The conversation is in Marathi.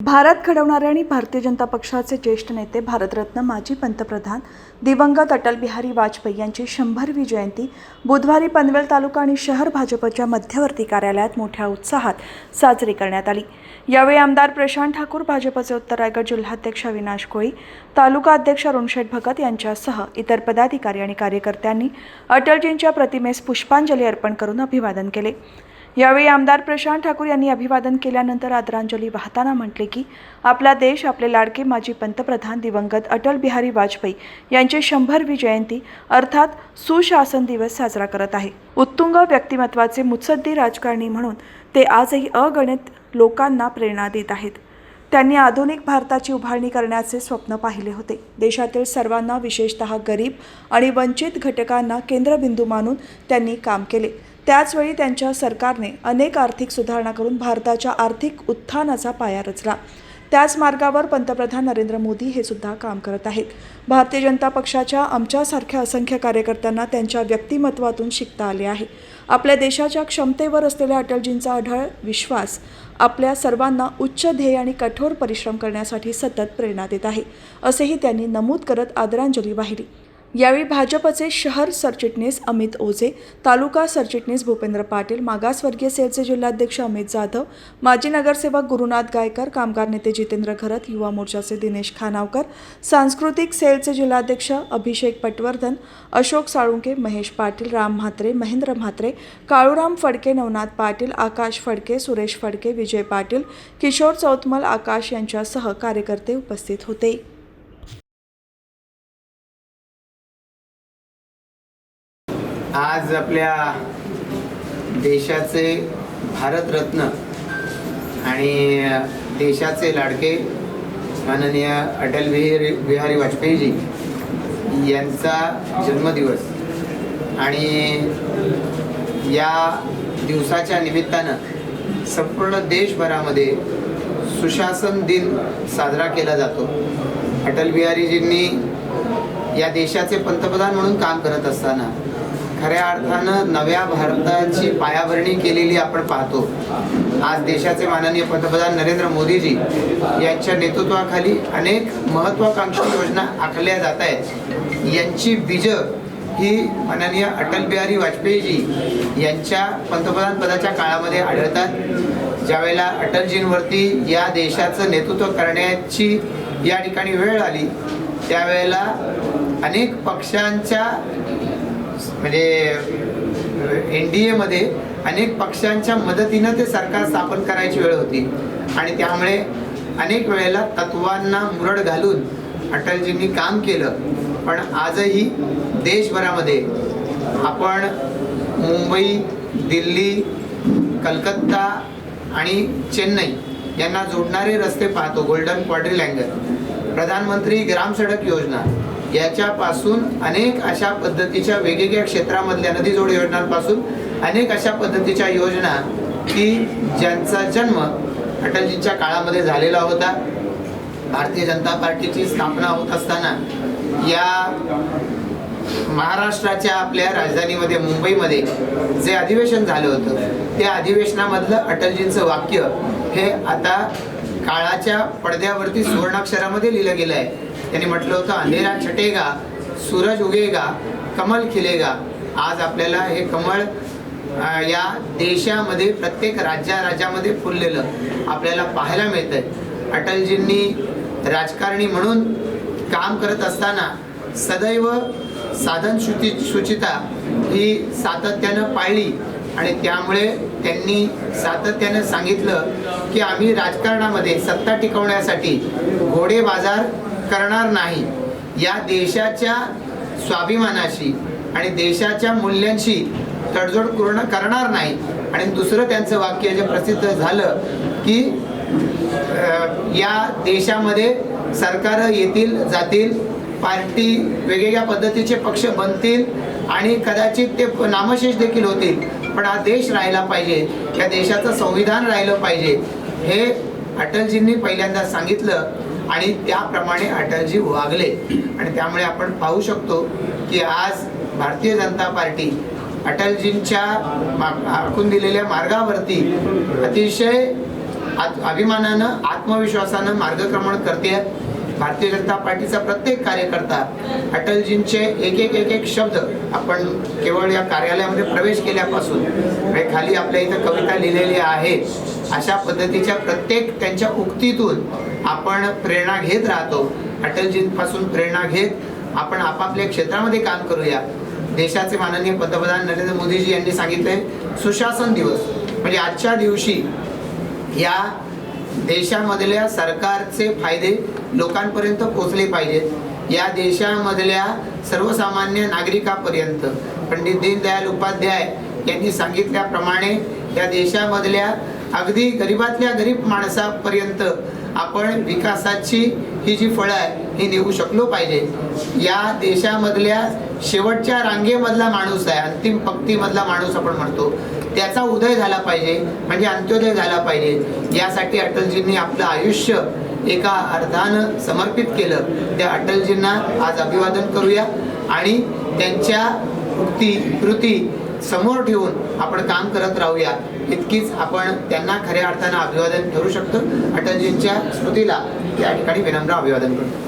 भारत घडवणारे आणि भारतीय जनता पक्षाचे ज्येष्ठ नेते भारतरत्न माजी पंतप्रधान दिवंगत अटल बिहारी वाजपेयी यांची शंभरवी जयंती बुधवारी पनवेल तालुका आणि शहर भाजपच्या मध्यवर्ती कार्यालयात मोठ्या उत्साहात साजरी करण्यात आली. यावेळी आमदार प्रशांत ठाकूर भाजपचे उत्तर रायगड जिल्हाध्यक्ष अविनाश कोळी तालुका अध्यक्ष अरुणशेठ भगत यांच्यासह इतर पदाधिकारी आणि कार्यकर्त्यांनी अटलजींच्या प्रतिमेस पुष्पांजली अर्पण करून अभिवादन केले. यावेळी आमदार प्रशांत ठाकूर यांनी अभिवादन केल्यानंतर आदरांजली वाहताना म्हटले की आपला देश आपले लाडके माजी पंतप्रधान दिवंगत अटल बिहारी वाजपेयी यांची शंभरवी जयंती अर्थात सुशासन दिवस साजरा करत आहे. उत्तुंग व्यक्तिमत्वाचे मुत्सद्दी राजकारणी म्हणून ते आजही अगणित लोकांना प्रेरणा देत आहेत. त्यांनी आधुनिक भारताची उभारणी करण्याचे स्वप्न पाहिले होते. देशातील सर्वांना विशेषतः गरीब आणि वंचित घटकांना केंद्रबिंदू मानून त्यांनी काम केले. त्याचवेळी त्यांच्या सरकारने अनेक आर्थिक सुधारणा करून भारताच्या आर्थिक उत्थानाचा पाया रचला. त्याच मार्गावर पंतप्रधान नरेंद्र मोदी हे सुद्धा काम करत आहेत. भारतीय जनता पक्षाच्या आमच्यासारख्या असंख्य कार्यकर्त्यांना त्यांच्या व्यक्तिमत्वातून शिकता आले आहे. आपल्या देशाच्या क्षमतेवर असलेल्या अटलजींचा आढळ विश्वास आपल्या सर्वांना उच्च ध्येय आणि कठोर परिश्रम करण्यासाठी सतत प्रेरणा देत आहे असेही त्यांनी नमूद करत आदरांजली वाहिली. यावेळी भाजपचे शहर सरचिटणीस अमित ओझे तालुका सरचिटणीस भूपेंद्र पाटील मागासवर्गीय सेलचे जिल्हाध्यक्ष अमित जाधव माजी नगरसेवक गुरुनाथ गायकर कामगार नेते जितेंद्र खरत युवा मोर्चाचे दिनेश खानावकर सांस्कृतिक सेलचे जिल्हाध्यक्ष अभिषेक पटवर्धन अशोक साळुंके महेश पाटील राम म्हात्रे महेंद्र म्हात्रे काळूराम फडके नवनाथ पाटील आकाश फडके सुरेश फडके विजय पाटील किशोर चौतमल आकाश यांच्यासह कार्यकर्ते उपस्थित होते. आज आपल्या देशाचे भारतरत्न आणि देशाचे लाडके माननीय अटल बिहारी बिहारी वाजपेयीजी यांचा जन्मदिवस आणि या दिवसाच्या निमित्तानं संपूर्ण देशभरामध्ये सुशासन दिन साजरा केला जातो. अटल बिहारीजींनी या देशाचे पंतप्रधान म्हणून काम करत असताना खऱ्या अर्थानं नव्या भारताची पायाभरणी केलेली आपण पाहतो. आज देशाचे माननीय पंतप्रधान नरेंद्र मोदीजी यांच्या नेतृत्वाखाली अनेक महत्वाकांक्षी योजना आखल्या जात आहेत. यांची बीज ही माननीय अटल बिहारी वाजपेयीजी यांच्या पंतप्रधान पदाच्या काळामध्ये आढळतात. ज्यावेळेला अटलजींवरती या देशाचं नेतृत्व करण्याची या ठिकाणी वेळ आली त्यावेळेला अनेक पक्षांच्या म्हणजे एन डी एमध्ये अनेक पक्षांच्या मदतीनं ते सरकार स्थापन करायची वेळ होती. आणि त्यामुळे अनेक वेळेला तत्वांना मुरड घालून अटलजींनी काम केलं. पण आजही देशभरामध्ये आपण मुंबई दिल्ली कलकत्ता आणि चेन्नई यांना जोडणारे रस्ते पाहतो गोल्डन क्वाड्रिलँगल प्रधानमंत्री ग्राम सडक योजना. याच्यापासून अनेक अशा पद्धतीच्या वेगवेगळ्या क्षेत्रामधल्या नदी जोड योजनांपासून अनेक अशा पद्धतीच्या योजना की ज्यांचा जन्म अटलजींच्या काळामध्ये झालेला होता. भारतीय जनता पार्टीची स्थापना होत असताना या महाराष्ट्राच्या आपल्या राजधानीमध्ये मुंबईमध्ये जे अधिवेशन झालं होतं त्या अधिवेशनामधलं अटलजींचं वाक्य हे आता काळाच्या पडद्यावरती सुवर्णाक्षरामध्ये लिहिलं गेलं आहे. त्यांनी म्हटलं होतं अंधेरा छटेगा सूरज उगेगा कमल खिलेगा. आज आपल्याला हे कमळ या देशामध्ये प्रत्येक राज्या राज्यामध्ये फुललेलं आपल्याला पाहायला मिळतंय. अटलजींनी राजकारणी म्हणून काम करत असताना सदैव साधन शुची शुचिता ही सातत्यानं पाळली आणि त्यामुळे त्यांनी सातत्यानं सांगितलं की आम्ही राजकारणामध्ये सत्ता टिकवण्यासाठी घोडे बाजार करणार नाही. या देशाच्या स्वाभिमानाशी आणि देशाच्या मूल्यांशी तडजोड पूर्ण करणार नाही. आणि दुसरं त्यांचं वाक्य जे प्रसिद्ध झालं की या देशामध्ये सरकार येतील जातील पार्टी वेगवेगळ्या पद्धतीचे पक्ष बनतील आणि कदाचित ते नामशेष देखील होतील. पण हा देश राहिला पाहिजे. या देशाचं संविधान राहिलं पाहिजे. हे अटलजींनी पहिल्यांदा सांगितलं. आणि त्याप्रमाणे अटलजी वागले. आणि त्यामुळे आपण पाहू शकतो की आज भारतीय जनता पार्टी अटलजींच्या मा- आखून दिलेल्या मार्गावरती अतिशय अभिमानानं आत्मविश्वासानं मार्गक्रमण करते भारतीय जनता पार्टीचा प्रत्येक कार्यकर्ता अटलजींचे एक एक एक एक शब्द आपण केवळ या कार्यालयामध्ये प्रवेश केल्यापासून म्हणजे खाली आपल्या इथं कविता लिहिलेली आहे अशा पद्धतीच्या प्रत्येक त्यांच्या उक्तीतून आपण प्रेरणा घेत राहतो. अटलजींपासून प्रेरणा घेत आपण आपापल्या क्षेत्रामध्ये काम करूया. देशाचे माननीय पंतप्रधान नरेंद्र मोदीजी यांनी सांगितले सुशासन दिवस. म्हणजे आजच्या दिवशी या देशामधल्या सरकारचे फायदे लोकांपर्यंत पोहोचले पाहिजेत. या देशामधल्या सर्वसामान्य नागरिकापर्यंत. पंडित दीनदयाल उपाध्याय यांनी सांगितल्याप्रमाणे या देशामधल्या अगदी गरीबातल्या गरीब माणसापर्यंत आपण विकासाची ही जी फळं आहे ही नेऊ शकलो पाहिजे. या देशामधल्या शेवटच्या रांगेमधला माणूस आहे अंतिम पंक्तीमधला माणूस आपण म्हणतो. त्याचा उदय झाला पाहिजे म्हणजे अंत्योदय झाला पाहिजे. यासाठी अटलजींनी आपलं आयुष्य एका अर्थानं समर्पित केलं. त्या अटलजींना आज अभिवादन करूया आणि त्यांच्या उक्ती कृती समोर ठेवून आपण काम करत राहूया. इतकीच आपण त्यांना खऱ्या अर्थानं अभिवादन ठरू शकतो. अटलजींच्या स्मृतीला या ठिकाणी विनम्र अभिवादन करतो.